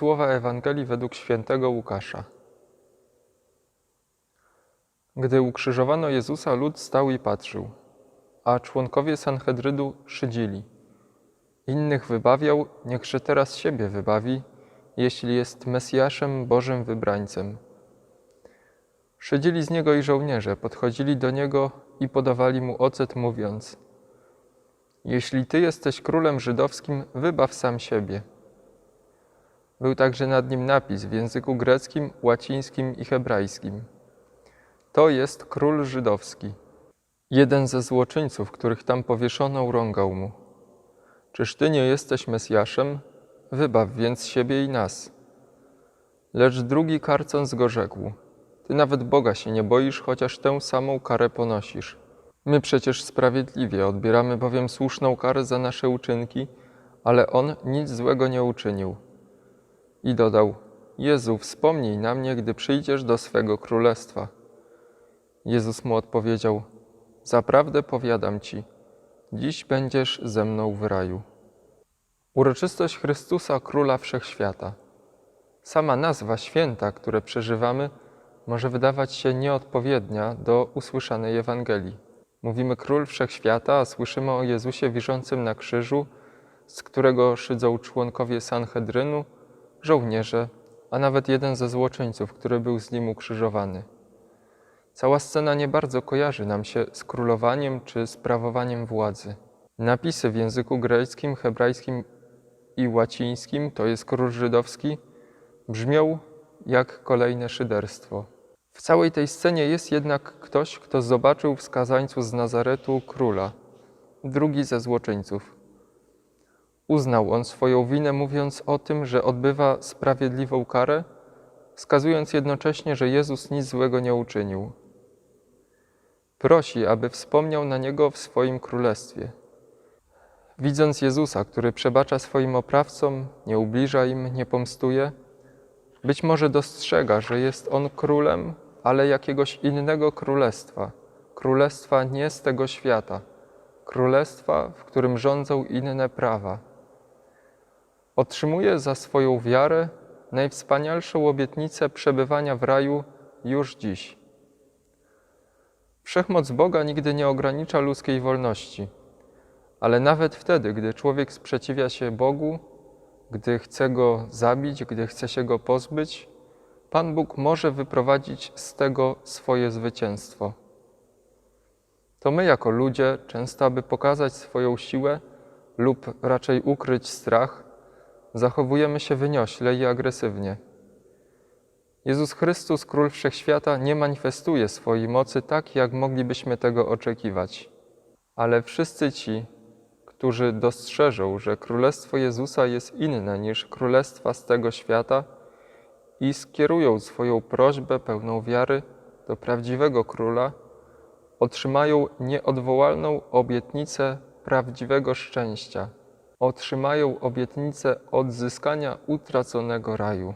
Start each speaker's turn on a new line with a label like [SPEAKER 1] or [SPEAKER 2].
[SPEAKER 1] Słowa Ewangelii według świętego Łukasza. Gdy ukrzyżowano Jezusa, lud stał i patrzył, a członkowie Sanhedrydu szydzili. Innych wybawiał, niechże teraz siebie wybawi, jeśli jest Mesjaszem, Bożym wybrańcem. Szydzili z niego i żołnierze, podchodzili do niego i podawali mu ocet, mówiąc: Jeśli ty jesteś królem żydowskim, wybaw sam siebie. Był także nad nim napis w języku greckim, łacińskim i hebrajskim. To jest król żydowski. Jeden ze złoczyńców, których tam powieszono, urągał mu. Czyż ty nie jesteś Mesjaszem? Wybaw więc siebie i nas. Lecz drugi karcąc go rzekł. Ty nawet Boga się nie boisz, chociaż tę samą karę ponosisz. My przecież sprawiedliwie odbieramy bowiem słuszną karę za nasze uczynki, ale on nic złego nie uczynił. I dodał: Jezu, wspomnij na mnie, gdy przyjdziesz do swego królestwa. Jezus mu odpowiedział: Zaprawdę powiadam ci, dziś będziesz ze mną w raju. Uroczystość Chrystusa, Króla Wszechświata. Sama nazwa święta, które przeżywamy, może wydawać się nieodpowiednia do usłyszanej Ewangelii. Mówimy Król Wszechświata, a słyszymy o Jezusie wiszącym na krzyżu, z którego szydzą członkowie Sanhedrynu, żołnierze, a nawet jeden ze złoczyńców, który był z nim ukrzyżowany. Cała scena nie bardzo kojarzy nam się z królowaniem czy sprawowaniem władzy. Napisy w języku greckim, hebrajskim i łacińskim, to jest król żydowski, brzmią jak kolejne szyderstwo. W całej tej scenie jest jednak ktoś, kto zobaczył w skazańcu z Nazaretu króla, drugi ze złoczyńców. Uznał on swoją winę, mówiąc o tym, że odbywa sprawiedliwą karę, wskazując jednocześnie, że Jezus nic złego nie uczynił. Prosi, aby wspomniał na niego w swoim królestwie. Widząc Jezusa, który przebacza swoim oprawcom, nie ubliża im, nie pomstuje, być może dostrzega, że jest on królem, ale jakiegoś innego królestwa, królestwa nie z tego świata, królestwa, w którym rządzą inne prawa. Otrzymuje za swoją wiarę najwspanialszą obietnicę przebywania w raju już dziś. Wszechmoc Boga nigdy nie ogranicza ludzkiej wolności, ale nawet wtedy, gdy człowiek sprzeciwia się Bogu, gdy chce go zabić, gdy chce się go pozbyć, Pan Bóg może wyprowadzić z tego swoje zwycięstwo. To my, jako ludzie, często aby pokazać swoją siłę lub raczej ukryć strach, zachowujemy się wyniośle i agresywnie. Jezus Chrystus, Król Wszechświata, nie manifestuje swojej mocy tak, jak moglibyśmy tego oczekiwać. Ale wszyscy ci, którzy dostrzeżą, że Królestwo Jezusa jest inne niż królestwa z tego świata i skierują swoją prośbę pełną wiary do prawdziwego Króla, otrzymają nieodwołalną obietnicę prawdziwego szczęścia. Otrzymają obietnicę odzyskania utraconego raju.